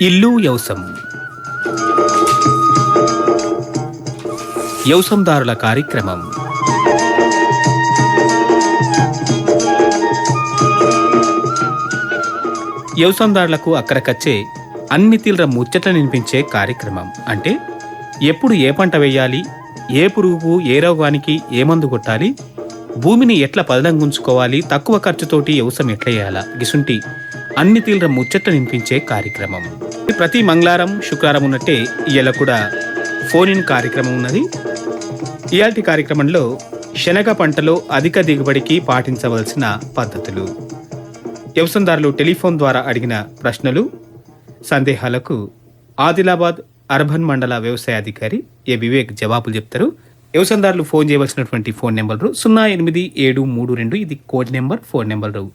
ఇల్లు యవసం యౌసందారుల కార్యక్రమం. యౌసందారులకు అక్కడికచ్చే అన్ని తీవ్ర ముచ్చట నినిపించే కార్యక్రమం. అంటే ఎప్పుడు ఏ పంట వేయాలి ఏ పురుగుకు ఏ రోగానికి ఏ మందు కొట్టాలి భూమిని ఎట్లా పదనంగుంచుకోవాలి తక్కువ ఖర్చుతోటి వ్యవసాయం ఎట్లా చేయాలా గిసుంటి అన్ని తీవ్ర ముచ్చట నింపించే కార్యక్రమం. ప్రతి మంగళవారం శుక్రవారం ఉన్నట్టే ఇవాళ కూడా ఫోన్ ఇన్ కార్యక్రమం ఉన్నది. ఇయాల్టి కార్యక్రమంలో శనగ పంటలో అధిక దిగుబడికి పాటించవలసిన పద్ధతులు. వ్యవసాయదారులు టెలిఫోన్ ద్వారా అడిగిన ప్రశ్నలు సందేహాలకు ఆదిలాబాద్ అర్బన్ మండల వ్యవసాయ అధికారి ఏ వివేక్ జవాబులు చెప్తారు. వ్యవసాయదారులు ఫోన్ చేయవలసినటువంటి ఫోన్ నెంబరు సున్నా ఎనిమిది ఏడు మూడు రెండు ఇది కోడ్ నెంబర్ ఫోన్ నెంబరు.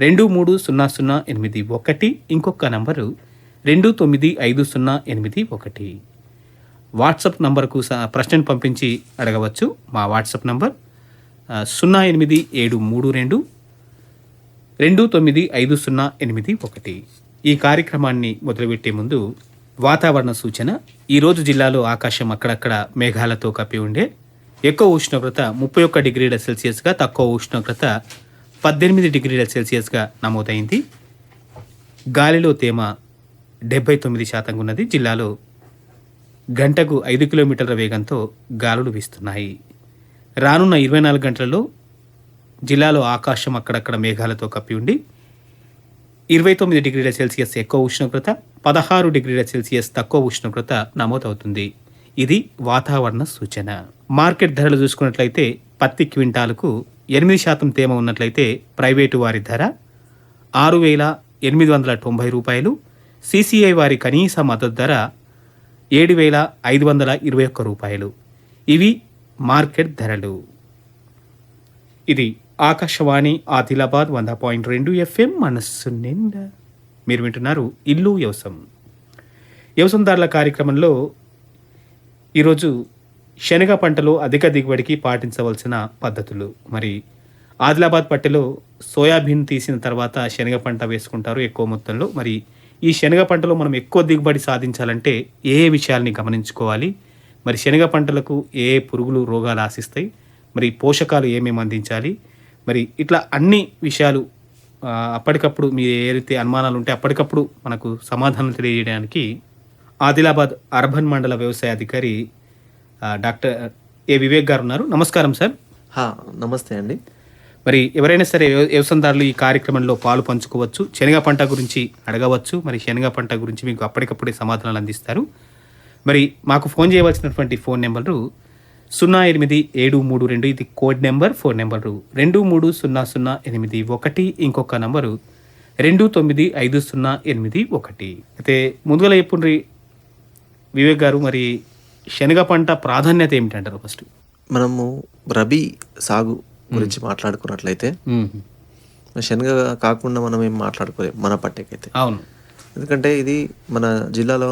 రెండు మూడు సున్నా సున్నా ఎనిమిది ఒకటి ఇంకొక నంబరు రెండు తొమ్మిది ఐదు సున్నా ఎనిమిది ఒకటి. వాట్సాప్ నంబర్కు స- ప్రశ్నను పంపించి అడగవచ్చు. మా వాట్సాప్ నంబర్ సున్నా ఎనిమిది ఏడు మూడు రెండు రెండు తొమ్మిది ఐదు సున్నా ఎనిమిది ఒకటి. ఈ కార్యక్రమాన్ని మొదలుపెట్టే ముందు వాతావరణ సూచన. ఈరోజు జిల్లాలో ఆకాశం అక్కడక్కడ మేఘాలతో కప్పి ఉండే. ఎక్కువ ఉష్ణోగ్రత ముప్పై ఒక్క డిగ్రీల సెల్సియస్గా తక్కువ ఉష్ణోగ్రత పద్దెనిమిది డిగ్రీల సెల్సియస్గా నమోదైంది. గాలిలో తేమ డెబ్బై తొమ్మిది శాతంగా ఉన్నది జిల్లాలో. గంటకు ఐదు కిలోమీటర్ల వేగంతో గాలులు వీస్తున్నాయి. రానున్న ఇరవై నాలుగు గంటలలో జిల్లాలో ఆకాశం అక్కడక్కడ మేఘాలతో కప్పి ఉండి ఇరవై తొమ్మిది డిగ్రీల సెల్సియస్ ఎక్కువ ఉష్ణోగ్రత పదహారు డిగ్రీల సెల్సియస్ తక్కువ ఉష్ణోగ్రత నమోదవుతుంది. ఇది వాతావరణ సూచన. మార్కెట్ ధరలు చూసుకున్నట్లయితే పత్తి క్వింటాలకు ఎనిమిది శాతం తేమ ఉన్నట్లయితే ప్రైవేటు వారి ధర ఆరు వేల ఎనిమిది వందల తొంభై రూపాయలు సీసీఐ వారి కనీస మద్దతు ధర ఏడు వేల ఐదు వందల ఇరవై ఒక్క రూపాయలు. ఇవి మార్కెట్ ధరలు. ఇది ఆకాశవాణి ఆదిలాబాద్ వంద పాయింట్ రెండు ఎఫ్ఎం మనస్సు నిండా. మీరు వింటున్నారు ఇల్లు వ్యవసం. వ్యవసందారుల కార్యక్రమంలో ఈరోజు శనగ పంటలో అధిక దిగుబడికి పాటించవలసిన పద్ధతులు. మరి ఆదిలాబాద్ పట్టెలో సోయాబీన్ తీసిన తర్వాత శనగ పంట వేసుకుంటారు ఎక్కువ మొత్తంలో. మరి ఈ శనగ పంటలో మనం ఎక్కువ దిగుబడి సాధించాలంటే ఏ ఏ విషయాల్ని గమనించుకోవాలి? మరి శనగ పంటలకు ఏ పురుగులు రోగాలు ఆశిస్తాయి? మరి పోషకాలు ఏమేమి అందించాలి? మరి ఇట్లా అన్ని విషయాలు అప్పటికప్పుడు మీ ఏదైతే అనుమానాలు ఉంటే అప్పటికప్పుడు మనకు సమాధానం తెలియజేయడానికి ఆదిలాబాద్ అర్బన్ మండల వ్యవసాయ అధికారి డాక్టర్ ఏ వివేక్ గారు ఉన్నారు. నమస్కారం సార్. నమస్తే అండి. మరి ఎవరైనా సరే వ్యవసాయదారులు ఈ కార్యక్రమంలో పాలు పంచుకోవచ్చు. శనగ పంట గురించి అడగవచ్చు. మరి శనగ పంట గురించి మీకు అప్పటికప్పుడే సమాధానాలు అందిస్తారు. మరి మాకు ఫోన్ చేయవలసినటువంటి ఫోన్ నెంబరు సున్నా ఎనిమిది ఏడు మూడు రెండు. ఇది కోడ్ నెంబర్ ఫోన్ నెంబరు రెండు మూడు సున్నా సున్నా ఎనిమిది. ఒకటి ఇంకొక నంబరు రెండు తొమ్మిది ఐదు సున్నా ఎనిమిది ఒకటి. అయితే ముందుగా చెప్పుండ్రి వివేక్ గారు మరి శనగ పంట ప్రాధాన్యత ఏమిటంటారు ఫస్ట్? మనము రబీ సాగు గురించి మాట్లాడుకున్నట్లయితే శనగ కాకుండా మనం ఏం మాట్లాడుకోలేం మన పట్టెకైతే అవును ఎందుకంటే ఇది మన జిల్లాలో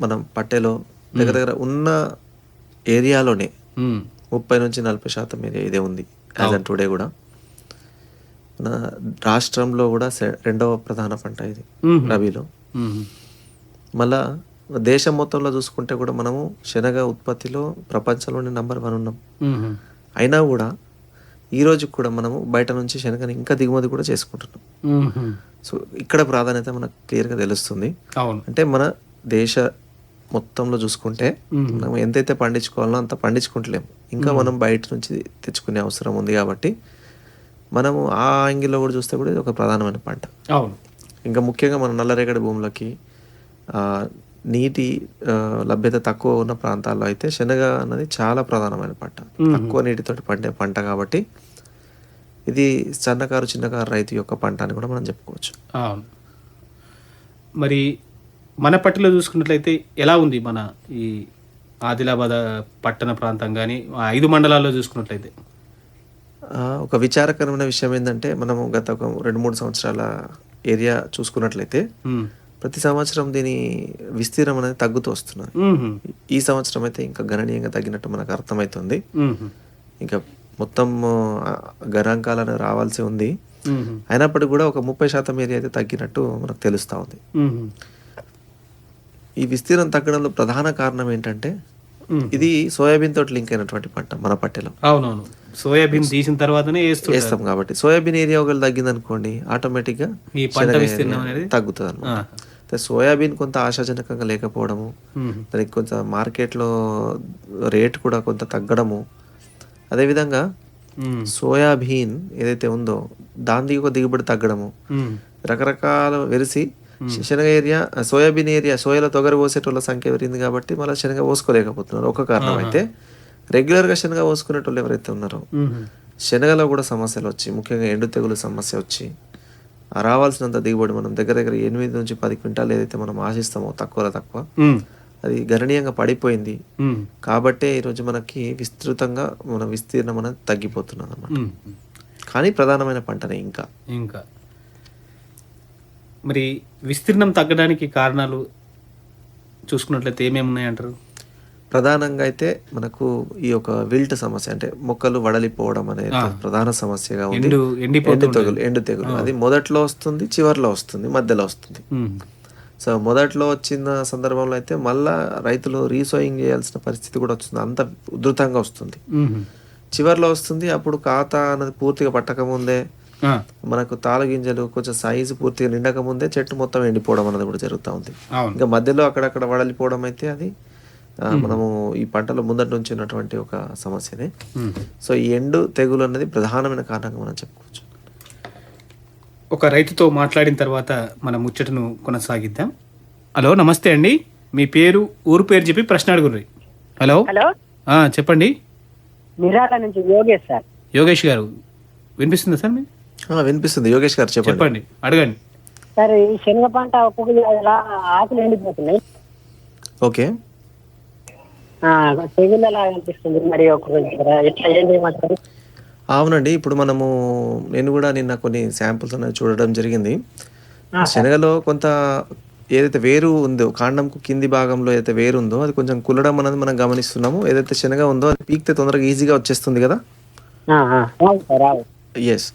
మన పట్టెలో దగ్గర దగ్గర ఉన్న ఏరియాలోనే. ముప్పై నుంచి నలభై శాతం ఏరియా ఇదే ఉంది యాజ్ అండ్ టుడే కూడా మన రాష్ట్రంలో కూడా రెండవ ప్రధాన పంట ఇది. రబీలో. మళ్ళా దేశం మొత్తంలో చూసుకుంటే కూడా మనము శనగ ఉత్పత్తిలో ప్రపంచంలోనే నంబర్ వన్ ఉన్నాం. అయినా కూడా ఈ రోజు కూడా మనము బయట నుంచి శనగని ఇంకా దిగుమతి కూడా చేసుకుంటున్నాం. సో ఇక్కడ ప్రాధాన్యత మనకు క్లియర్గా తెలుస్తుంది. అంటే మన దేశ మొత్తంలో చూసుకుంటే. మనం ఎంతైతే పండించుకోవాలో అంత పండించుకుంటలేము. ఇంకా మనం బయట నుంచి తెచ్చుకునే అవసరం ఉంది కాబట్టి మనము ఆ యాంగిల్లో కూడా చూస్తే కూడా ఇది ఒక ప్రధానమైన పంట. అవును. ఇంకా ముఖ్యంగా మన నల్లరేగడి భూములకి నీటి లభ్యత తక్కువ ఉన్న ప్రాంతాల్లో అయితే శనగ అన్నది చాలా ప్రధానమైన పంట. తక్కువ నీటితోటి పండే పంట కాబట్టి ఇది సన్నకారు చిన్నకారు రైతు యొక్క పంట అని కూడా మనం చెప్పుకోవచ్చు. మరి మన పట్టిలో చూసుకున్నట్లయితే ఎలా ఉంది మన ఈ ఆదిలాబాద్ పట్టణ ప్రాంతం కానీ ఐదు మండలాల్లో చూసుకున్నట్లయితే? ఒక విచారకరమైన విషయం ఏంటంటే మనము గత ఒక రెండు మూడు సంవత్సరాల ఏరియా చూసుకున్నట్లయితే. ప్రతి సంవత్సరం దీని విస్తీర్ణం అనేది తగ్గుతూ వస్తున్నది. ఈ సంవత్సరం అయితే ఇంకా గణనీయంగా తగ్గినట్టు మనకు అర్థమవుతుంది. ఇంకా మొత్తం ఆ, గణాంకాలు అనేవి రావాల్సి ఉంది. అయినప్పటికీ కూడా ఒక ముప్పై శాతం ఏరియా అయితే తగ్గినట్టు మనకు తెలుస్తూ ఉంది. ఈ విస్తీర్ణం తగ్గడంలో ప్రధాన కారణం ఏంటంటే. ఇది సోయాబీన్ తోటి లింక్ అయినటువంటి పంట మన పట్టెలో అవునవును సోయాబీన్ తీసిన తర్వాతనే వేస్తాం కాబట్టి సోయాబీన్ ఏరియా ఒకవేళ తగ్గింది అనుకోండి ఆటోమేటిక్గా ఈ పంట తగ్గుతుంది అనమాట. సోయాబీన్ కొంత ఆశాజనకంగా లేకపోవడము. దానికి కొంత మార్కెట్లో రేట్ కూడా కొంత తగ్గడము అదేవిధంగా. సోయాబీన్ ఏదైతే ఉందో దాని దిగుబడి తగ్గడము. రకరకాల వెరిసి శనగ ఏరియా సోయాబీన్ ఏరియా సోయాలో తొగరి పోసేటోళ్ళ సంఖ్య పెరిగింది కాబట్టి మళ్ళీ శనగ పోసుకోలేకపోతున్నారు ఒక కారణం అయితే రెగ్యులర్గా శనగ పోసుకునేటోళ్ళు ఎవరైతే ఉన్నారో. శనగలో కూడా సమస్యలు వచ్చి ముఖ్యంగా ఎండు తెగులు సమస్య వచ్చి రావాల్సినంత దిగుబడి మనం దగ్గర దగ్గర ఎనిమిది నుంచి పది క్వింటాలు ఏదైతే మనం ఆశిస్తామో తక్కువలో తక్కువ. అది గణనీయంగా పడిపోయింది. కాబట్టే ఈరోజు మనకి విస్తృతంగా మన విస్తీర్ణం అనేది తగ్గిపోతున్నది అన్నమాట ఉమ్. కానీ ప్రధానమైన పంటనే ఇంకా ఇంకా మరి విస్తీర్ణం తగ్గడానికి కారణాలు చూసుకున్నట్లయితే ఏమేమి ఉన్నాయంటారు? ప్రధానంగా అయితే మనకు ఈ యొక్క విల్ట్ సమస్య అంటే మొక్కలు వడలిపోవడం అనేది ప్రధాన సమస్యగా ఉంది. ఎండు తెగులు ఎండు తెగులు. అది మొదట్లో వస్తుంది చివర్లో వస్తుంది మధ్యలో వస్తుంది. సో మొదట్లో వచ్చిన సందర్భంలో అయితే మళ్ళా రైతులు రీసోయింగ్ చేయాల్సిన పరిస్థితి కూడా వస్తుంది. అంత ఉధృతంగా వస్తుంది. చివర్లో వస్తుంది అప్పుడు ఖాతా అన్నది పూర్తిగా పట్టకముందే. మనకు తాళ గింజలు కొంచెం సైజు పూర్తిగా నిండక ముందే చెట్టు మొత్తం ఎండిపోవడం అనేది కూడా జరుగుతూ ఉంది. ఇంకా మధ్యలో అక్కడక్కడ వడలిపోవడం అయితే అది మనము ఈ పంటలో ముందటి నుంచి ఉన్నటువంటి ఒక సమస్యనే. సో ఈ ఎండు తెగులు అనేది ప్రధానమైన కారణంగా మనం చెప్పుకోవచ్చు. ఒక రైతుతో మాట్లాడిన తర్వాత మన ముచ్చటను కొనసాగిద్దాం. హలో నమస్తే అండి. మీ పేరు ఊరు పేరు చెప్పి ప్రశ్న అడుగుర్రి. హలో. హలో. ఆ, చెప్పండి. మిరాల నుంచి యోగేష్ సార్. యోగేష్ గారు వినిపిస్తుందా సార్ ఆ, వినిపిస్తుంది. యోగేష్ గారు చెప్పండి. చెప్పండి. అడగండి. సార్ ఈ శనగ పంట ఒక్కొక్క ఇలా ఆకులు ఎండిపోతున్నాయి. ఓకే. ఆ, తెగులు ఎలా అనిపిస్తుంది. మరి ఒక్కొక్క ఎట్లా ఏం చేయమంటారు? అవునండి. ఇప్పుడు మనము నేను కూడా నిన్న కొన్ని శాంపుల్స్ అనేవి చూడడం జరిగింది. శనగలో కొంత ఏదైతే వేరు ఉందో కాండంకు కింది భాగంలో ఏదైతే వేరు ఉందో అది కొంచెం కుల్లడం అనేది మనం గమనిస్తున్నాము. ఏదైతే శనగ ఉందో అది పీకితే తొందరగా ఈజీగా వచ్చేస్తుంది కదా? ఎస్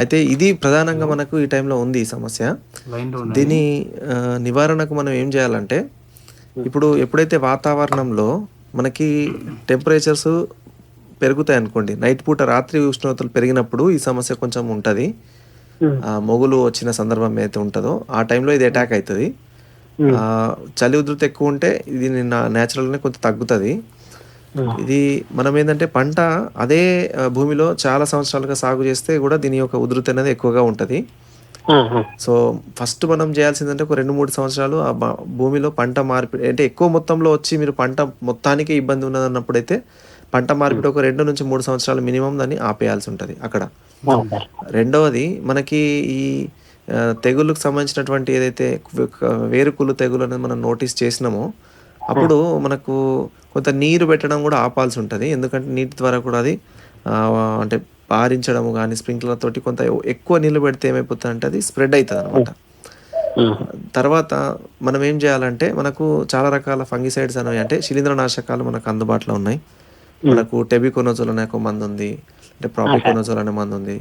అయితే ఇది ప్రధానంగా మనకు ఈ టైంలో ఉంది ఈ సమస్య. దీని నివారణకు మనం ఏం చేయాలంటే ఇప్పుడు ఎప్పుడైతే వాతావరణంలో మనకి టెంపరేచర్స్ పెరుగుతాయి అనుకోండి నైట్ పూట రాత్రి ఉష్ణోగ్రతలు పెరిగినప్పుడు ఈ సమస్య కొంచెం ఉంటుంది. ఆ మొగులు వచ్చిన సందర్భం ఏదైతే ఉంటుందో ఆ టైంలో ఇది అటాక్ అవుతుంది. చలి ఉధృతి ఎక్కువ ఉంటే ఇది న్యాచురల్గానే కొంత తగ్గుతుంది. ఇది మనం ఏంటంటే పంట అదే భూమిలో చాలా సంవత్సరాలుగా సాగు చేస్తే కూడా దీని యొక్క ఉధృతి అనేది ఎక్కువగా ఉంటుంది. ఆ, సో ఫస్ట్ మనం చేయాల్సిందంటే ఒక రెండు మూడు సంవత్సరాలు ఆ భూమిలో పంట మార్పిడి అంటే ఎక్కువ మొత్తంలో వచ్చి మీరు పంట మొత్తానికి ఇబ్బంది ఉన్నదన్నప్పుడైతే పంట మార్పిడి ఒక రెండు నుంచి మూడు సంవత్సరాలు మినిమం దాన్ని ఆపేయాల్సి ఉంటుంది అక్కడ. రెండవది మనకి ఈ ఆ, తెగుళ్ళకు సంబంధించినటువంటి ఏదైతే వేరుకుళ్ళు తెగులు అనేది మనం నోటీస్ చేసినామో అప్పుడు మనకు కొంత నీరు పెట్టడం కూడా ఆపాల్సి ఉంటుంది. ఎందుకంటే నీటి ద్వారా కూడా అది అంటే పారించడము కానీ స్ప్రింక్లర్ తోటి కొంత ఎక్కువ నీళ్ళు పెడితే ఏమైపోతుంది అంటే అది స్ప్రెడ్ అవుతుంది అనమాట తర్వాత మనం ఏం చేయాలంటే మనకు చాలా రకాల ఫంగిసైడ్స్ అనేవి అంటే శిలీంద్రనాశకాలు మనకు అందుబాటులో ఉన్నాయి. మనకు టెబికోనోజోల్ అనే ఒక మందు ఉంది అంటే ప్రాపికోనోజోల్ అనే మందు ఉంది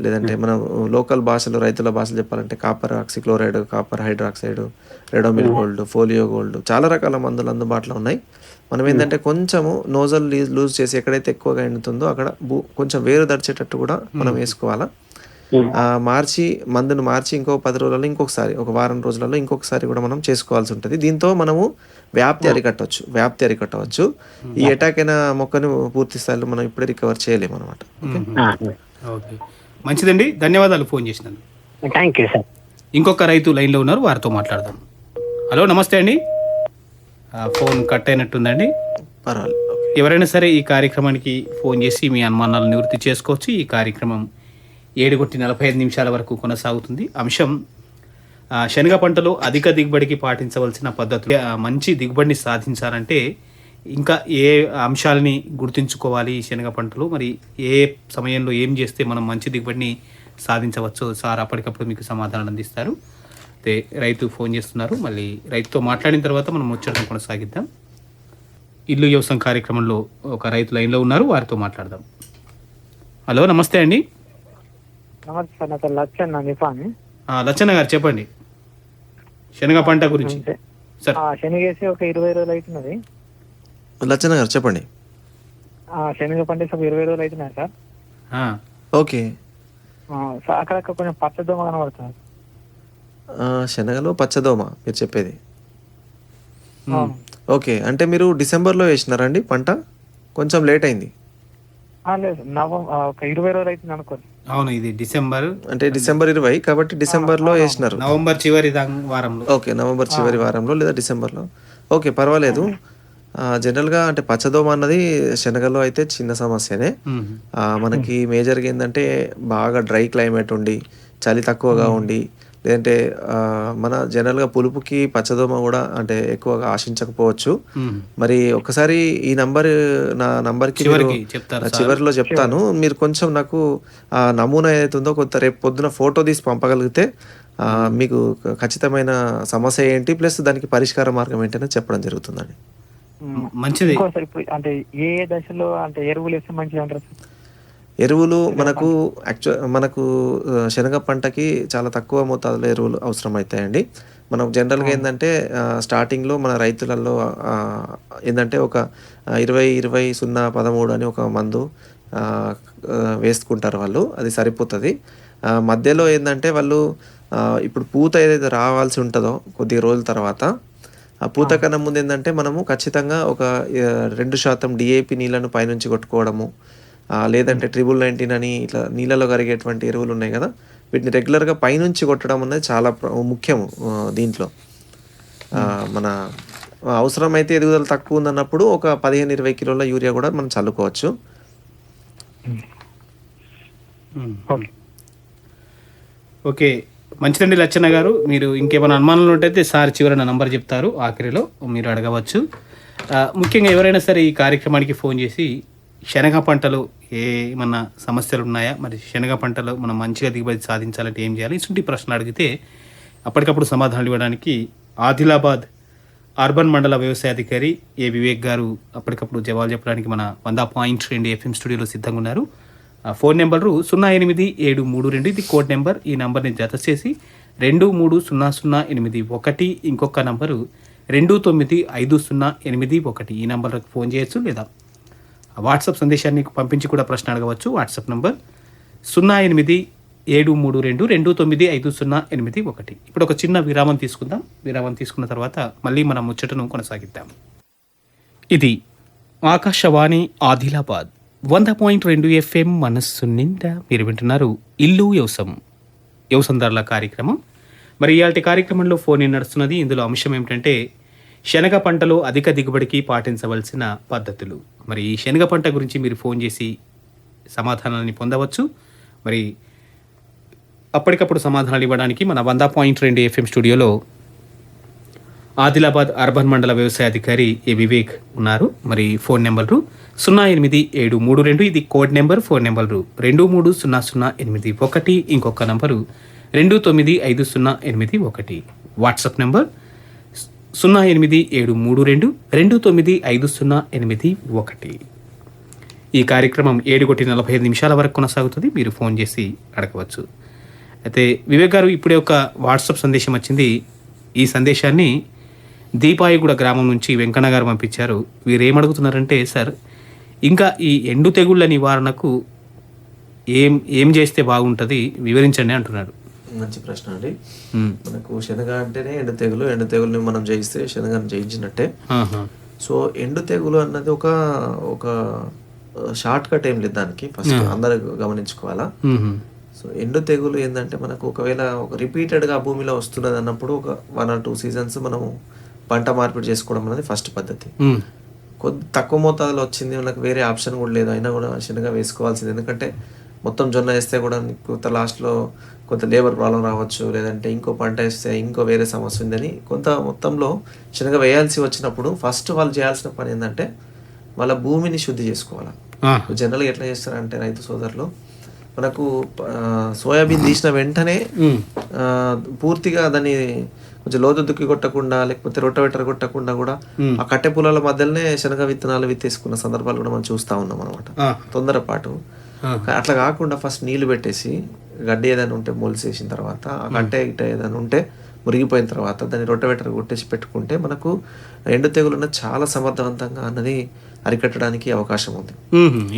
లేదంటే మనం లోకల్ భాషలో రైతుల భాషలు చెప్పాలంటే copper oxychloride copper hydroxide Ridomil gold Folio gold చాలా రకాల మందులు అందుబాటులో ఉన్నాయి. మనం ఏంటంటే కొంచెము నోజల్ లూజ్ చేసి ఎక్కడైతే ఎక్కువగా ఎండుతుందో అక్కడ భూ- కొంచెం వేరు దడిచేటట్టు కూడా మనం వేసుకోవాలా. మార్చి మందును మార్చి ఇంకో పది రోజులలో ఇంకొకసారి ఒక వారం రోజులలో ఇంకొకసారి కూడా మనం చేసుకోవాల్సి ఉంటుంది. దీంతో మనము వ్యాప్తి అరికట్టవచ్చు వ్యాప్తి అరికట్టవచ్చు. ఈ అటాక్ అయిన మొక్కను పూర్తి స్థాయిలో మనం ఇప్పుడే రికవర్ చేయలేము అనమాట ఆ, ఓకే. మంచిదండి. ధన్యవాదాలు ఫోన్ చేసినందుకు. థ్యాంక్ యూ సార్ ఇంకొక రైతు లైన్లో ఉన్నారు వారితో మాట్లాడదాం. హలో నమస్తే అండి. ఫోన్ కట్ అయినట్టుందండి. పర్వాలేదు. ఎవరైనా సరే ఈ కార్యక్రమానికి ఫోన్ చేసి మీ అనుమానాలను నివృత్తి చేసుకోవచ్చు. ఈ కార్యక్రమం ఏడు కొట్టి నలభై ఐదు నిమిషాల వరకు కొనసాగుతుంది. అంశం శనగ పంటలో అధిక దిగుబడికి పాటించవలసిన పద్ధతులు. మంచి దిగుబడిని సాధించాలంటే ఇంకా ఏ అంశాలని గుర్తుంచుకోవాలి ఈ శనగ పంటలు? మరి ఏ సమయంలో ఏం చేస్తే మనం మంచి దిగుబడిని సాధించవచ్చు సార్ అప్పటికప్పుడు మీకు సమాధానం అందిస్తారు. అయితే రైతు ఫోన్ చేస్తున్నారు. మళ్ళీ రైతుతో మాట్లాడిన తర్వాత మనం ముచ్చటను కొనసాగిద్దాం. ఇల్లు వ్యవసాయం కార్యక్రమంలో ఒక రైతు లైన్లో ఉన్నారు. వారితో మాట్లాడదాం. హలో నమస్తే అండి. లచ్చన్న గారు చెప్పండి. శనగ పంట గురించి. శనగేసి ఒక ఇరవై రోజులు అవుతున్నది. లచ్చన్న గారు చెప్పండి. ఆ, శనగ పండేసి ఒక ఇరవై రోజులు అవుతున్నాయి సార్. ఆ, ఓకే. ఆ, సార్ అక్కడక్కడ కొంచెం పచ్చదోమ కనబడుతుంది. ఆ, శనగలో పచ్చదోమ మీరు చెప్పేది. ఓకే అంటే మీరు డిసెంబర్లో వేసినారండి పంట? కొంచెం లేట్ అయింది. ఆ, లేదు నవం ఆ, ఒక ఇరవై రోజులు అవుతుంది అనుకోండి. అవును ఇది డిసెంబర్. అంటే డిసెంబర్ ఇరవై కాబట్టి డిసెంబర్లో వేసినారు. నవంబర్ చివరి వారంలో. ఓకే నవంబర్ చివరి వారంలో లేదా డిసెంబర్లో. ఓకే పర్వాలేదు. జనరల్గా అంటే పచ్చదోమ అన్నది శనగలో అయితే చిన్న సమస్యనే. మనకి మేజర్గా ఏంటంటే బాగా డ్రై క్లైమేట్ ఉండి చలి తక్కువగా ఉండి లేదంటే మన జనరల్గా పులుపుకి పచ్చదోమ కూడా అంటే ఎక్కువగా ఆశించకపోవచ్చు. మరి ఒకసారి ఈ నంబర్ నా నంబర్కి చివరిలో చెప్తాను. మీరు కొంచెం నాకు ఆ నమూనా ఏదైతే ఉందో కొంత రేపు పొద్దున ఫోటో తీసి పంపగలిగితే మీకు ఖచ్చితమైన సమస్య ఏంటి ప్లస్ దానికి పరిష్కార మార్గం ఏంటనే చెప్పడం జరుగుతుందండి. మంచిది. అంటే ఏ దశలో అంటే ఎరువులు వేస్తే మంచిగా అంటారు ఎరువులు మనకు యాక్చువల్ మనకు శనగ పంటకి చాలా తక్కువ మోతాదులో ఎరువులు అవసరం అవుతాయండి మనం జనరల్గా ఏంటంటే స్టార్టింగ్లో మన రైతులలో ఏంటంటే ఒక ఇరవై ఇరవై సున్నా పదమూడు అని ఒక మందు వేసుకుంటారు వాళ్ళు. అది సరిపోతుంది. మధ్యలో ఏంటంటే వాళ్ళు ఇప్పుడు పూత ఏదైతే రావాల్సి ఉంటుందో కొద్ది రోజుల తర్వాత ఆ పూత కన్నా ముందు ఏంటంటే మనము ఖచ్చితంగా ఒక రెండు శాతం డిఏపి నీళ్ళను పైనుంచి కొట్టుకోవడము లేదంటే ట్రిబుల్ నైన్టీన్ అని ఇట్లా నీళ్ళలో కరిగేటువంటి ఎరువులు ఉన్నాయి కదా వీటిని రెగ్యులర్గా పైనుంచి కొట్టడం అనేది చాలా ముఖ్యము దీంట్లో. మన అవసరమైతే ఎదుగుదల తక్కువ ఉందన్నప్పుడు ఒక పదిహేను ఇరవై కిలోల యూరియా కూడా మనం చల్లుకోవచ్చు. ఓకే. మంచిదండి లచ్చన్న గారు. మీరు ఇంకేమైనా అనుమానాలు ఉంటే సార్ చివరన నంబర్ చెప్తారు. ఆఖరిలో మీరు అడగవచ్చు. ముఖ్యంగా ఎవరైనా సరే ఈ కార్యక్రమానికి ఫోన్ చేసి శనగ పంటలో ఏమన్నా సమస్యలు ఉన్నాయా? మరి శనగ పంటలో మనం మంచిగా దిగుబడి సాధించాలంటే ఏం చేయాలి? ఇటువంటి ప్రశ్నలు అడిగితే అప్పటికప్పుడు సమాధానాలు ఇవ్వడానికి ఆదిలాబాద్ అర్బన్ మండల వ్యవసాయ అధికారి ఏ వివేక్ గారు అప్పటికప్పుడు జవాబు చెప్పడానికి మన వంద పాయింట్ రెండు ఎఫ్ఎం స్టూడియోలో సిద్ధంగా ఉన్నారు. ఫోన్ నెంబరు సున్నా ఎనిమిది ఏడు మూడు రెండు. ఇది కోడ్ నెంబర్. ఈ నెంబర్ని జత చేసి రెండు మూడు సున్నా సున్నా ఎనిమిది ఒకటి. ఇంకొక నంబరు రెండు తొమ్మిది ఐదు సున్నా ఎనిమిది ఒకటి. ఈ నంబర్కి ఫోన్ చేయొచ్చు లేదా వాట్సాప్ సందేశాన్ని పంపించి కూడా ప్రశ్న అడగవచ్చు. వాట్సాప్ నంబర్ సున్నా ఎనిమిది ఏడు మూడు రెండు. రెండు తొమ్మిది ఐదు సున్నా ఎనిమిది ఒకటి. ఇప్పుడు ఒక చిన్న విరామం తీసుకుందాం. విరామం తీసుకున్న తర్వాత మళ్ళీ మనం ముచ్చటను కొనసాగిద్దాం. ఇది ఆకాశవాణి ఆదిలాబాద్. వంద పాయింట్ రెండు ఎఫ్ఎం మనస్సు నిండా మీరు వింటున్నారు ఇల్లు యవసం వ్యవసందారుల కార్యక్రమం. మరి ఇవాళ కార్యక్రమంలో ఫోన్ ఇన్ నడుస్తున్నది. ఇందులో అంశం ఏమిటంటే శనగ పంటలో అధిక దిగుబడికి పాటించవలసిన పద్ధతులు. మరి ఈ శనగ పంట గురించి మీరు ఫోన్ చేసి సమాధానాన్ని పొందవచ్చు. మరి అప్పటికప్పుడు సమాధానాలు ఇవ్వడానికి మన వంద పాయింట్ రెండు ఎఫ్ఎం స్టూడియోలో ఆదిలాబాద్ అర్బన్ మండల వ్యవసాయ అధికారి ఏ వివేక్ ఉన్నారు. మరి ఫోన్ నెంబరు సున్నా ఎనిమిది ఏడు మూడు రెండు ఇది కోడ్ నెంబర్ ఫోన్ నెంబరు రెండు మూడు సున్నా సున్నా ఎనిమిది ఒకటి ఇంకొక నంబరు రెండు తొమ్మిది ఐదు సున్నా ఎనిమిది ఒకటి. వాట్సాప్ నెంబర్ సున్నా ఎనిమిది ఏడు మూడు రెండు రెండు తొమ్మిది ఐదు సున్నా ఎనిమిది ఒకటి. ఈ కార్యక్రమం ఏడు కోటి నలభై ఐదు నిమిషాల వరకు కొనసాగుతుంది. మీరు ఫోన్ చేసి అడగవచ్చు. అయితే వివేక్ గారు ఇప్పుడే ఒక వాట్సాప్ సందేశం వచ్చింది. ఈ సందేశాన్ని దీపాయిగూడ గ్రామం నుంచి వెంకన్న గారు పంపించారు. వీరు ఏమడుగుతున్నారంటే సార్ ఇంకా ఈ ఎండు తెగుళ్ళ నివారణకు ఏం ఏం చేస్తే బాగుంటుంది? వివరించండి అంటున్నాడు మంచి ప్రశ్న అండి. మనకు శనగ అంటేనే ఎండు తెగులు ఎండు తెగులుని మనం జయిస్తే శనగను జయించినట్టే. సో ఎండు తెగులు అన్నది ఒక ఒక షార్ట్ కట్ ఏం లేదు దానికి. ఫస్ట్ అందరూ గమనించుకోవాలా. సో ఎండు తెగులు ఏంటంటే మనకు ఒకవేళ ఒక రిపీటెడ్గా భూమిలో వస్తున్నది అన్నప్పుడు ఒక వన్ ఆర్ టూ సీజన్స్ మనము పంట మార్పిడి చేసుకోవడం అనేది ఫస్ట్ పద్ధతి. కొద్ది తక్కువ మోతాదులో వచ్చింది మనకు వేరే ఆప్షన్ కూడా లేదు. అయినా కూడా శనగ వేసుకోవాల్సింది. ఎందుకంటే మొత్తం జొన్న వేస్తే కూడా కొంత లాస్ట్లో కొంత లేబర్ ప్రాబ్లం రావచ్చు. లేదంటే ఇంకో పంట వేస్తే ఇంకో వేరే సమస్య ఉందని కొంత మొత్తంలో శనగ వేయాల్సి వచ్చినప్పుడు ఫస్ట్ వాళ్ళు చేయాల్సిన పని ఏంటంటే వాళ్ళ భూమిని శుద్ధి చేసుకోవాలి. జనరల్గా ఎట్లా చేస్తారంటే రైతు సోదరులు మనకు సోయాబీన్ తీసిన వెంటనే పూర్తిగా దాన్ని కొంచెం లోతు దుక్కి కొట్టకుండా లేకపోతే రొట్టవెట్టర కొట్టకుండా కూడా. ఆ కట్టె పొలాల మధ్యలోనే శనగ విత్తనాలు విత్తేసుకున్న సందర్భాలు కూడా మనం చూస్తూ ఉన్నాం అనమాట తొందరపాటు. అట్లా కాకుండా ఫస్ట్ నీళ్ళు పెట్టేసి గడ్డి ఏదైనా ఉంటే మొలిసేసిన తర్వాత ఆ కట్టె ఇట్ట ఏదైనా ఉంటే మురిగిపోయిన తర్వాత దాన్ని రొట్టవెట్టర కొట్టేసి పెట్టుకుంటే మనకు ఎండు తెగులున్న చాలా సమర్థవంతంగా అన్నది అరికట్టడానికి అవకాశం ఉంది.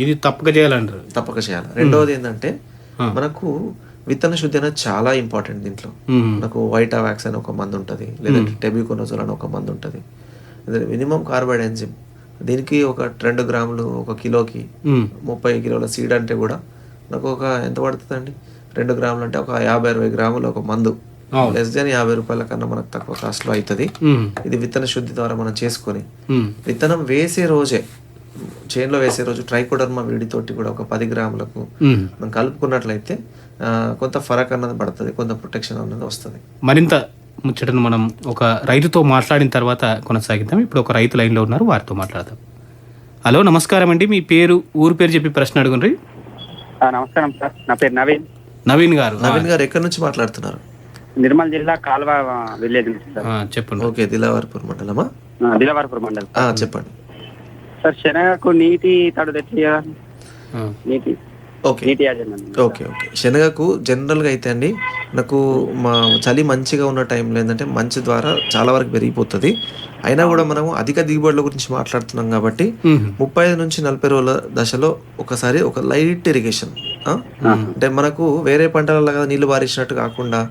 ఇది తప్పక చేయాలంటారు. తప్పక చేయాలి. రెండవది ఏంటంటే మనకు విత్తన శుద్ధి అనేది చాలా ఇంపార్టెంట్ దీంట్లో. మనకు వైటా వ్యాక్స్ అని ఒక మందు ఉంటుంది లేదంటే టెబికోనోజోల్ అని ఒక మందు ఉంటుంది. మినిమం కార్బైడ్ ఎంజిమ్ దీనికి ఒక రెండు గ్రాములు ఒక కిలోకి ముప్పై కిలోల సీడ్ అంటే కూడా మనకు ఒక ఎంత పడుతుందండి? రెండు గ్రాములు అంటే ఒక యాభై అరవై గ్రాములు ఒక మందు. లెస్ దాన్ యాభై రూపాయల కన్నా మనకు తక్కువ కాస్ట్లో అవుతుంది ఇది విత్తన శుద్ధి ద్వారా మనం చేసుకొని విత్తనం వేసే రోజే చేనులో వేసే రోజు ట్రైకోడర్మా వీడితోటి కూడా ఒక పది గ్రాములకు. మనం కలుపుకున్నట్లయితే కొంత ఫరక్ అన్నది పడుతుంది కొంత ప్రొటెక్షన్ అన్నది వస్తుంది. మరింత ముచ్చటను మనం ఒక రైతుతో మాట్లాడిన తర్వాత కొనసాగిద్దాం. ఇప్పుడు ఒక రైతు లైన్లో ఉన్నారు వారితో మాట్లాడదాం. హలో నమస్కారం అండి. మీ పేరు ఊరు పేరు చెప్పి ప్రశ్న అడుగుండ్రి ఆ, నమస్కారం సార్. నా పేరు నవీన్. నవీన్ గారు. నవీన్ గారు ఎక్కడి నుంచి మాట్లాడుతున్నారు? నిర్మల్ జిల్లా కాల్వ విలేజ్ నుంచి సార్. ఆ, చెప్పండి. ఓకే దిలావర్పూర్ మండలమా? ఆ, దిలవారపురం మండలం. ఆ, చెప్పండి. సార్ శనగకు నీటి చేయాలి? ఆ, నీటి ఓకే ఓకే ఓకే శనగకు జనరల్గా అయితే అండి నాకు మా చలి మంచిగా ఉన్న టైంలో ఏంటంటే మంచి ద్వారా చాలా వరకు పెరిగిపోతుంది. అయినా కూడా మనము అధిక దిగుబడుల గురించి మాట్లాడుతున్నాం కాబట్టి ముప్పై ఐదు నుంచి నలభై రోజుల దశలో ఒకసారి ఒక లైట్ ఇరిగేషన్ అంటే మనకు వేరే పంటలలాగా నీళ్ళు బారిచ్చినట్టు కాకుండా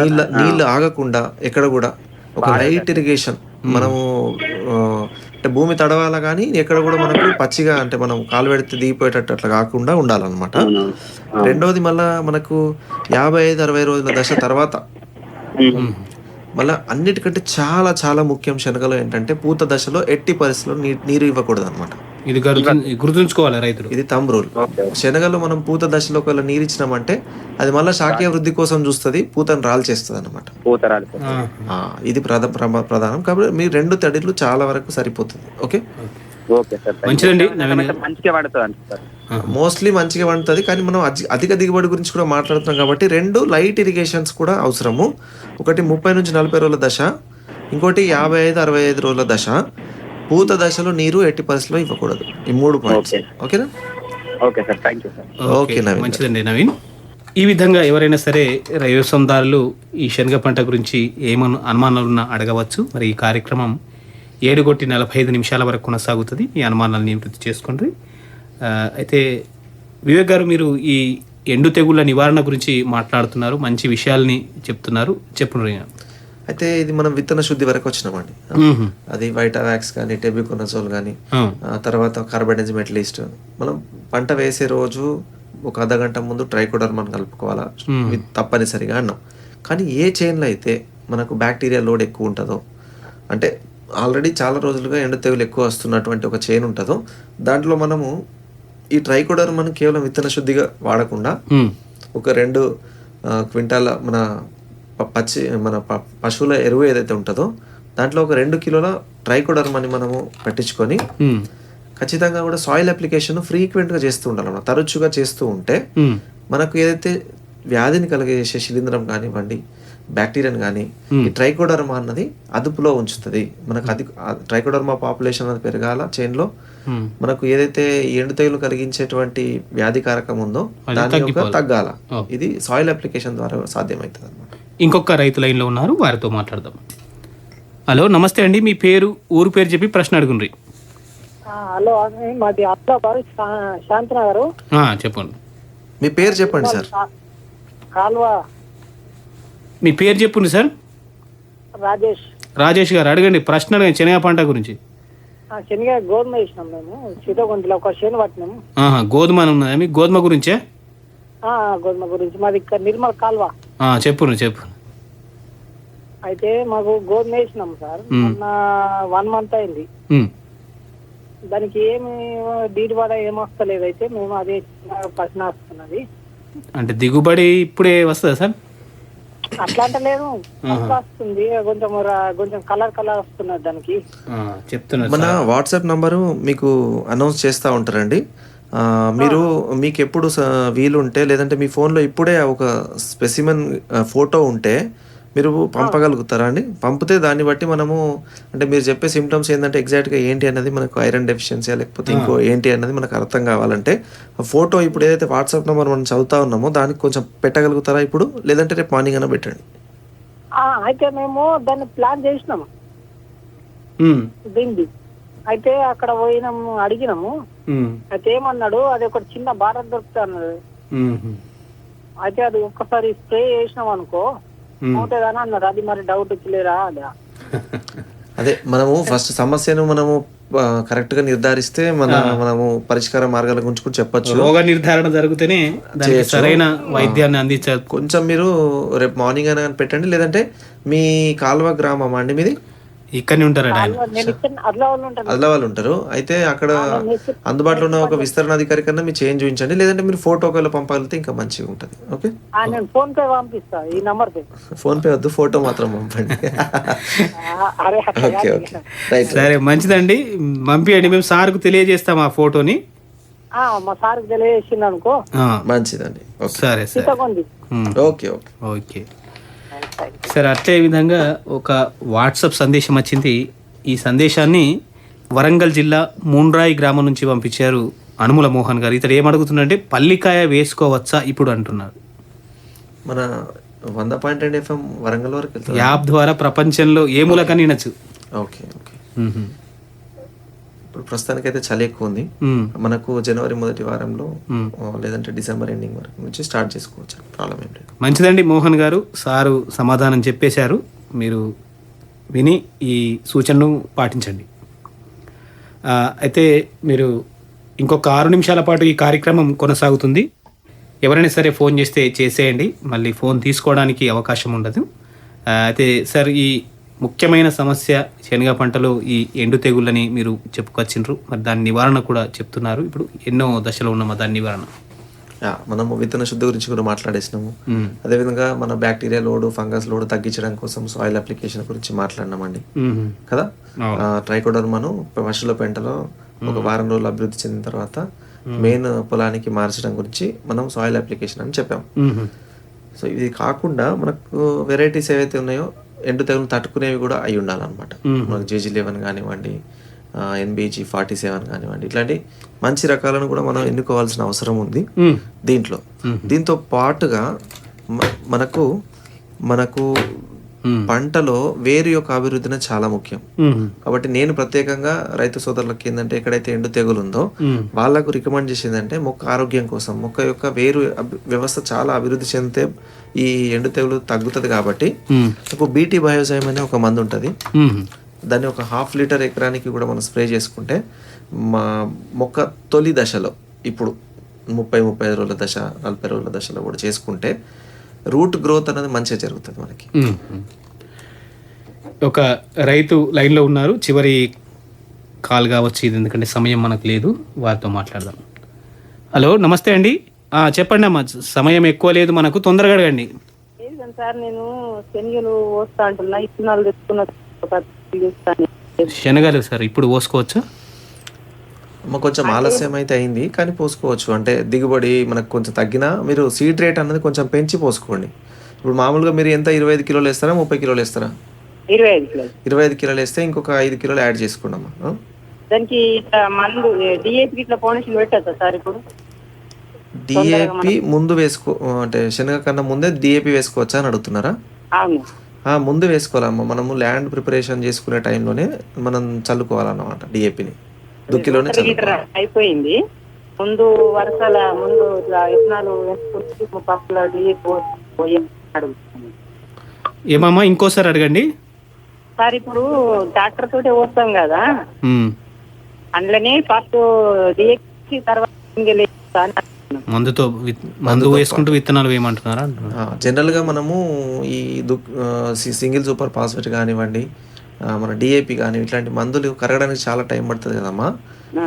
నీళ్ళ నీళ్ళు ఆగకుండా ఎక్కడ కూడా ఒక లైట్ ఇరిగేషన్ మనము అంటే భూమి తడవాల కానీ ఎక్కడ కూడా మనకు పచ్చిగా అంటే మనం కాలు పెడితే దిగిపోయేటట్టు అట్లా కాకుండా ఉండాలన్నమాట. రెండోది మళ్ళా మనకు యాభై ఐదు అరవై రోజుల దశ తర్వాత. మళ్ళీ అన్నిటికంటే చాలా చాలా ముఖ్యం శనగలో ఏంటంటే పూత దశలో ఎట్టి పరిస్థితుల్లో నీరు ఇవ్వకూడదు అనమాట ఇది గుర్తు గుర్తుంచుకోవాలి రైతులు. ఇది తమ్ రూల్ శనగలో మనం పూత దశలో ఒకవేళ నీరు ఇచ్చినామంటే అది మళ్ళీ శాఖీయ వృద్ధి కోసం చూస్తుంది పూతను రాల్చేస్తుంది అనమాట పూతరాలు ఆ, ఇది ప్రధానం. కాబట్టి మీ రెండు తడిలు చాలా వరకు సరిపోతుంది ఓకే? మోస్ట్లీ మంచిగా పండుతుంది కానీ మనం అధి- అధిక దిగుబడి గురించి కూడా మాట్లాడుతున్నాం కాబట్టి రెండు లైట్ ఇరిగేషన్స్ కూడా అవసరము. ఒకటి ముప్పై నుంచి నలభై రోజుల దశ ఇంకోటి యాభై ఐదు అరవై ఐదు రోజుల దశ. పూత దశలో నీరు ఎట్టి పరిస్థితిలో ఇవ్వకూడదు. ఈ మూడు పాయింట్స్ ఓకే. ఓకేనా? Okay sir thank you sir okay Naveen. మంచిదండి నవీన్. ఈ విధంగా ఎవరైనా సరే వ్యవసాయదారులు ఈ శనగ పంట గురించి ఏమను అనుమానాలున్నా అడగవచ్చు. మరి ఈ కార్యక్రమం ఏడు కొట్టి నలభై ఐదు నిమిషాల వరకు కొనసాగుతుంది. మీ అనుమానాలను నివృత్తి చేసుకోండి. అయితే వివేక్ గారు మీరు ఈ ఎండు తెగుళ్ళ నివారణ గురించి మాట్లాడుతున్నారు. మంచి విషయాల్ని చెప్తున్నారు. చెప్పున్నారు అయితే ఇది మనం విత్తన శుద్ధి వరకు వచ్చినామండి. అది వైటావాక్స్ కానీ టెబికోనజోల్ కానీ ఆ. తర్వాత కార్బనైజ్ మెటలిస్ట్ మనం పంట వేసే రోజు ఒక అర్ధ గంట ముందు ట్రైకోడర్మాన్ కలుపుకోవాలా? తప్పనిసరిగా అన్నాం. కానీ ఏ చైన్లో అయితే మనకు బ్యాక్టీరియా లోడ్ ఎక్కువ ఉంటుందో అంటే ఆల్రెడీ చాలా రోజులుగా ఎండ తెగులు ఎక్కువ వస్తున్నటువంటి ఒక చైన్ ఉంటుందో దాంట్లో మనము ఈ ట్రైకోడర్మాన్ కేవలం విత్తన శుద్ధిగా వాడకుండా ఒక రెండు క్వింటాల మన పచ్చి మన ప- పశువుల ఎరువు ఏదైతే ఉంటుందో దాంట్లో ఒక రెండు కిలోల ట్రైకోడర్మ్ అని మనము పెట్టించుకొని ఖచ్చితంగా కూడా సాయిల్ అప్లికేషన్ ఫ్రీక్వెంట్గా చేస్తూ ఉండాలి మనం తరచుగా చేస్తూ ఉంటే మనకు ఏదైతే వ్యాధిని కలిగజేసే శిలీంధ్రం కానివ్వండి బ్యాక్టీరియాని కానీ ఈ ట్రైకోడర్మా అన్నది అదుపులో ఉంచుతుంది. మనకు అది ట్రైకోడర్మా పాపులేషన్ అనేది పెరగాల చైన్లో. మనకు ఏదైతే ఈ ఎండు తెగులు కలిగించేటువంటి వ్యాధి కారకం ఉందో దాని యొక్క తగ్గాల. ఇది సాయిల్ అప్లికేషన్ ద్వారా సాధ్యమవుతుంది అనమాట ఇంకొక రైతు లైన్లో ఉన్నారు వారితో మాట్లాడదాం. హలో నమస్తే అండి మీ పేరు ఊరు పేరు చెప్పి ప్రశ్న అడుగుండ్రి. ఆ, హలో మాది అబ్బాబాద్ శా- శాంతినగర్. ఆ, చెప్పండి. మీ పేరు చెప్పండి సార్. కాల్వ. మీ పేరు చెప్పుండి సార్? రాజేష్. రాజేష్ గారు అడగండి ప్రశ్న అడగండి శనగ పంట గురించి. ఆ, శనగ గోధుమ వేసినాం మేము సీతగుంటలో ఒక చేను పట్టినాము గోధుమ అని ఉన్నదా మీ గోధుమ గురించే? ఆ, గోధుమ గురించి మాది ఇక్కడ నిర్మల్ కాల్వ. ఆ, చెప్పును చెప్పు అయితే మాకు గోధుమ వేసినాం సార్. మొన్న వన్ మంత్ అయింది. దానికి ఏమి డీడ్ పడ ఏమొస్తలేదు అయితే మేము అదే ప్రశ్న వస్తున్నది అంటే దిగుబడి ఇప్పుడే వస్తుందా సార్? అట్లా అంటే లేదు వస్తుంది. కొంచెం కొంచెం కలర్ కలర్ వస్తున్నది దానికి. ఆ, చెప్తున్నారు మన. వాట్సాప్ నంబరు మీకు అనౌన్స్ చేస్తూ ఉంటారండి. మీరు మీకు ఎప్పుడు స- వీలు ఉంటే లేదంటే మీ ఫోన్లో ఇప్పుడే ఒక స్పెసిమెన్ ఫోటో ఉంటే మీరు పంపగలుగుతారా అండి? పంపితే దాన్ని బట్టి మనము అంటే మీరు చెప్పే సిమ్టమ్స్ ఏంటంటే ఎగ్జాక్ట్గా ఏంటి అనేది మనకు ఐరన్ డెఫిషియన్సీ లేకపోతే ఇంకో ఏంటి అన్నది మనకు అర్థం కావాలంటే ఆ ఫోటో ఇప్పుడు ఏదైతే వాట్సాప్ నెంబర్ మనం చదువుతా ఉన్నామో దానికి కొంచెం పెట్టగలుగుతారా ఇప్పుడు? లేదంటే రేపు మార్నింగ్ అయినా పెట్టండి. ఆ, అయితే మేము దాన్ని ప్లాన్ చేసినాము దీన్ని. అయితే అక్కడ పోయినాము అడిగినాము. అయితే ఏమన్నాడు అది ఒక చిన్న బాటర్ దొరుకుతా అన్నాడు ఉమ్, అయితే అది ఒక్కసారి స్ప్రే చేసినాం అనుకో. అవుతుందని అన్నారు. అది మరి డౌట్ వచ్చిలేరా అదా అదే మనము ఫస్ట్ సమస్యను మనము కరెక్ట్గా నిర్ధారిస్తే మన మనము పరిష్కార మార్గాల గురించి కూడా చెప్పొచ్చు. రోగ నిర్ధారణ జరిగితేనే సరైన వైద్యాన్ని అందించారు కొంచెం మీరు రేపు మార్నింగ్ అయినా పెట్టండి. లేదంటే మీ కాల్వ గ్రామం అండి మీది? ఇక్కడనే అట్లా వాళ్ళు ఉంటాను అదిలా వాళ్ళు ఉంటారు. అయితే అక్కడ అందుబాటులో ఉన్న ఒక విస్తరణాధికారి కన్నా మీరు చేంజ్ చూపించండి లేదంటే మీరు ఫోటో ఒకవేళ పంపగలిగితే ఇంకా మంచిగా ఉంటుంది. ఓకే? ఆ, నేను ఫోన్ పే పంపిస్తా ఈ నంబర్ ఫోన్ పే వద్దు ఫోటో మాత్రం పంపండి. ఓకే. ఓకే. రైట్ సరే మంచిదండి. పంపియండి. మేము సార్కు తెలియజేస్తాం ఆ ఫోటోని. ఆ, మా సార్కి తెలియజేసింది అనుకో. ఆ, మంచిదండి. ఓకే. సరే సరే. Okay okay. ఓకే. సరే అట్లే విధంగా ఒక వాట్సాప్ సందేశం వచ్చింది. ఈ సందేశాన్ని వరంగల్ జిల్లా మూండ్రాయి గ్రామం నుంచి పంపించారు అనుముల మోహన్ గారు. ఇతడు ఏమడుగుతున్నాడంటే పల్లికాయ వేసుకోవచ్చా ఇప్పుడు అంటున్నారు మన వంద పాయింట్ రెండు ఎఫ్ఎం వరంగల్ వరకు యాప్ ద్వారా ప్రపంచంలో ఏ మూలకని వినొచ్చు. Okay okay. ఇప్పుడు ప్రస్తుతానికైతే చలి ఎక్కువ ఉంది. మనకు జనవరి మొదటి వారంలో లేదంటే డిసెంబర్ ఎండింగ్ వరకు నుంచి స్టార్ట్ చేసుకోవచ్చు. ప్రాబ్లం ఏం లేదు. మంచిదండి మోహన్ గారు. సారు సమాధానం చెప్పేశారు. మీరు విని ఈ సూచనను పాటించండి. అయితే మీరు ఇంకొక ఆరు నిమిషాల పాటు ఈ కార్యక్రమం కొనసాగుతుంది. ఎవరైనా సరే ఫోన్ చేస్తే చేసేయండి. మళ్ళీ ఫోన్ తీసుకోవడానికి అవకాశం ఉండదు. అయితే సార్ ఈ ముఖ్యమైన సమస్య శనగ పంటలో ఈ ఎండు తెగుళ్ళని మీరు చెప్పుకొచ్చిండ్రు. మరి దాని నివారణ కూడా చెప్తున్నారు. ఇప్పుడు ఎన్నో దశలో ఉన్నామా దాని నివారణ. యా, మనము విత్తన శుద్ధి గురించి కూడా మాట్లాడేసినాము. అదేవిధంగా మన బ్యాక్టీరియా లోడ్ ఫంగస్ లోడ్ తగ్గించడం కోసం సాయిల్ అప్లికేషన్ గురించి మాట్లాడినామండి. కదా. ట్రైకోడర్మను పశువుల పెంటలో ఒక వారం రోజులు అభివృద్ధి చెందిన తర్వాత మెయిన్ పొలానికి మార్చడం గురించి మనం సాయిల్ అప్లికేషన్ అని చెప్పాం. సో ఇది కాకుండా మనకు వెరైటీస్ ఏవైతే ఉన్నాయో ఎండు తెగులు తట్టుకునేవి కూడా అయి ఉండాలన్నమాట మనకు జేజీ లెవెన్ కానివ్వండి ఎన్బిజీ ఫార్టీ సెవెన్ కానివ్వండి ఇట్లాంటి మంచి రకాలను కూడా మనం ఎన్నుకోవాల్సిన అవసరం ఉంది. దీంట్లో దీంతో పాటుగా మనకు మనకు. పంటలో వేరు యొక్క అభివృద్ధిని చాలా ముఖ్యం మ్మ్. కాబట్టి నేను ప్రత్యేకంగా రైతు సోదరులకి ఏంటంటే ఎక్కడైతే ఎండు తెగులు ఉందో మ్మ్. వాళ్ళకు రికమెండ్ చేసిందంటే మొక్క ఆరోగ్యం కోసం మొక్క యొక్క వేరు వ్యవస్థ చాలా అభివృద్ధి చెందితే ఈ ఎండు తెగులు తగ్గుతుంది కాబట్టి. ఒక బీటీ బయోజైమ్ అనే ఒక మందు ఉంటుంది. దాన్ని ఒక హాఫ్ లీటర్ ఎకరానికి కూడా మనం స్ప్రే చేసుకుంటే మా మొక్క తొలి దశలో ఇప్పుడు ముప్పై ముప్పై ఐదు రోజుల దశ నలభై రోజుల దశలో కూడా చేసుకుంటే రూట్ గ్రోత్ అనేది మంచిగా జరుగుతుంది మనకి. ఒక రైతు లైన్లో ఉన్నారు. చివరి కాల్ కావచ్చు ఇది ఎందుకంటే సమయం మనకు లేదు. వారితో మాట్లాడదాం. హలో నమస్తే అండి. ఆ, చెప్పండి అమ్మా సమయం ఎక్కువ లేదు మనకు. తొందరగా అడగండి. సార్ నేను శనగలు వస్తా అంటున్నా. ఇత్తనాలు తెచ్చుకున్న. శనగలు సార్ ఇప్పుడు పోసుకోవచ్చా అమ్మ కొంచెం ఆలస్యం అయితే అయింది కానీ పోసుకోవచ్చు. అంటే దిగుబడి మనకు కొంచెం తగ్గినా మీరు సీడ్ రేట్ అన్నది కొంచెం పెంచి పోసుకోండి. ఇప్పుడు మామూలుగా మీరు ఎంత ఇరవై ఐదు కిలోలు వేస్తారా ముప్పై కిలోలు వేస్తారా? ఇరవై ఐదు కిలోలు. వేస్తే ఇంకొక ఐదు కిలోలు యాడ్ చేసుకోండి అమ్మా? దానికి మందు డిఏపి ఇట్లా ఫౌండేషన్ పెట్టచ్చా సార్ ఇప్పుడు? డిఏపి ముందు వేసుకో అంటే శనగ కన్నా ముందే డిఏపి వేసుకోవచ్చా అని అడుగుతున్నారా? ముందు వేసుకోవాలమ్మా. మనము ల్యాండ్ ప్రిపరేషన్ చేసుకునే టైంలోనే మనం చల్లుకోవాలన్నమాట డిఏపిని దుక్కిలోనే అయిపోయింది. ముందు వరుసల ముందు ఇట్లా విత్తనాలు ఏమమ్మా ఇంకోసారి అడగండి. సార్ ఇప్పుడు ట్రాక్టర్ తోటే పోస్తాం కదా. అందులోనే ఫస్ట్ డిఏపి తర్వాత వేస్తా. మందుతో మందు వేసుకుంటూ విత్తనాలు వేయమంటున్నారా జనరల్గా మనము ఈ దుక్ ఆ, సి- సింగిల్ సూపర్ ఫాస్ఫేట్ కానివ్వండి మన డిఏపి కానీ ఇట్లాంటి మందులు కరగడానికి చాలా టైం పడుతుంది కదమ్మా.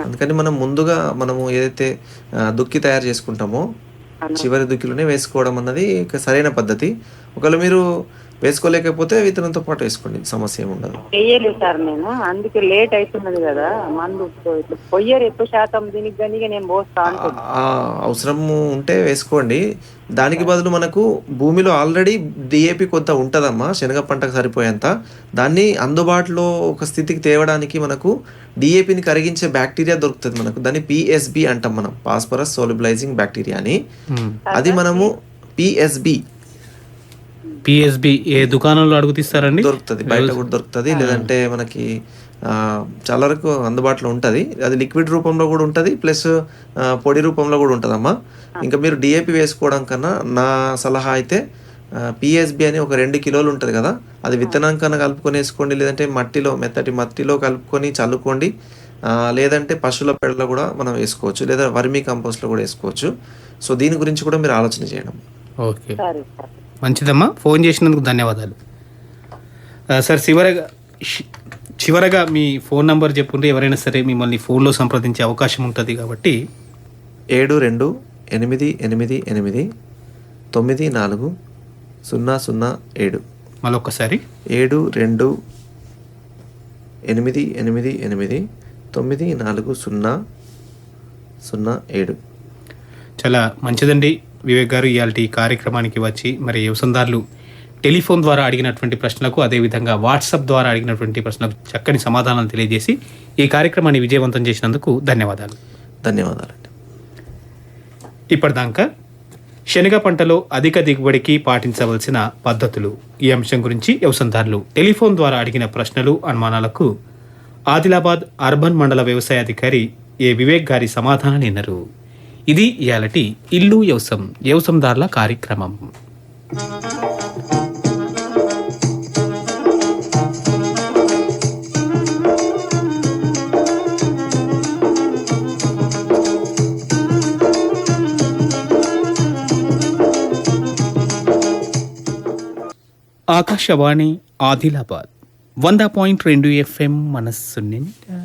అందుకని మనం ముందుగా మనము ఏదైతే దుక్కి తయారు చేసుకుంటామో చివరి దుక్కిలోనే వేసుకోవడం అన్నది సరైన పద్ధతి. ఒకవేళ మీరు వేసుకోలేకపోతే విత్తనంతో పాటు వేసుకోండి సమస్య ఏమి ఉండదు. చెయ్యలేదు సార్ నేను అందుకే లేట్ అవుతున్నది కదా మందు పొయ్యరు ఎక్కువ శాతం దీనికి కానీ నేను అవసరం ఉంటే వేసుకోండి. దానికి బదులు మనకు భూమిలో ఆల్రెడీ డిఏపి కొంత ఉంటుందమ్మా శనగ పంటకు సరిపోయేంత. దాన్ని అందుబాటులో ఒక స్థితికి తేవడానికి మనకు డిఏపిని కరిగించే బ్యాక్టీరియా దొరుకుతుంది మనకు. దాన్ని పిఎస్బి అంటాం మనం పాస్పరస్ సోలిబిలైజింగ్ బ్యాక్టీరియా అని. అది మనము పిఎస్బి పిఎస్బి ఏ దుకాణంలో అడుగు తీస్తారండి? దొరుకుతుంది బయట కూడా దొరుకుతుంది. లేదంటే మనకి చాలా వరకు అందుబాటులో ఉంటుంది. అది లిక్విడ్ రూపంలో కూడా ఉంటుంది ప్లస్ పొడి రూపంలో కూడా ఉంటుందమ్మా. ఇంకా మీరు డిఏపి వేసుకోవడం కన్నా నా సలహా అయితే పిఎస్బి అని ఒక రెండు కిలోలు ఉంటుంది కదా అది విత్తనం కన్నా కలుపుకొని వేసుకోండి లేదంటే మట్టిలో మెత్తటి మట్టిలో కలుపుకొని చల్లుకోండి. లేదంటే పశువుల పెడలో కూడా మనం వేసుకోవచ్చు లేదా వర్మీ కంపోస్ట్లో కూడా వేసుకోవచ్చు. సో దీని గురించి కూడా మీరు ఆలోచన చేయడం ఓకే. సరే సార్. మంచిదమ్మా. ఫోన్ చేసినందుకు ధన్యవాదాలు. సార్ చివరగా చివరగా మీ ఫోన్ నంబర్ చెప్పుంటే ఎవరైనా సరే మిమ్మల్ని ఫోన్లో సంప్రదించే అవకాశం ఉంటుంది కాబట్టి. ఏడు రెండు ఎనిమిది ఎనిమిది ఎనిమిది తొమ్మిది నాలుగు సున్నా సున్నా ఏడు. మళ్ళొక్కసారి. ఏడు రెండు ఎనిమిది ఎనిమిది ఎనిమిది తొమ్మిది నాలుగు సున్నా సున్నా ఏడు. చాలా మంచిదండి. వివేక్ గారు ఇవాళ ఈ కార్యక్రమానికి వచ్చి మరి వ్యవసాయదారులు టెలిఫోన్ ద్వారా అడిగినటువంటి ప్రశ్నలకు అదేవిధంగా వాట్సాప్ ద్వారా అడిగినటువంటి ప్రశ్నలకు చక్కని సమాధానాలు తెలియజేసి ఈ కార్యక్రమాన్ని విజయవంతం చేసినందుకు ధన్యవాదాలు. ధన్యవాదాలండి. ఇప్పటిదాకా శనగ పంటలో అధిక దిగుబడికి పాటించవలసిన పద్ధతులు ఈ అంశం గురించి వ్యవసాయదారులు టెలిఫోన్ ద్వారా అడిగిన ప్రశ్నలు అనుమానాలకు ఆదిలాబాద్ అర్బన్ మండల వ్యవసాయ అధికారి ఏ వివేక్ గారి సమాధానాలు విన్నారు. ఇది ఇయాలటి ఇల్లు వ్యవసం వ్యవసందారుల కార్యక్రమం. ఆకాశవాణి ఆదిలాబాద్ వంద పాయింట్ రెండు ఎఫ్ఎం మనస్సు నిండా.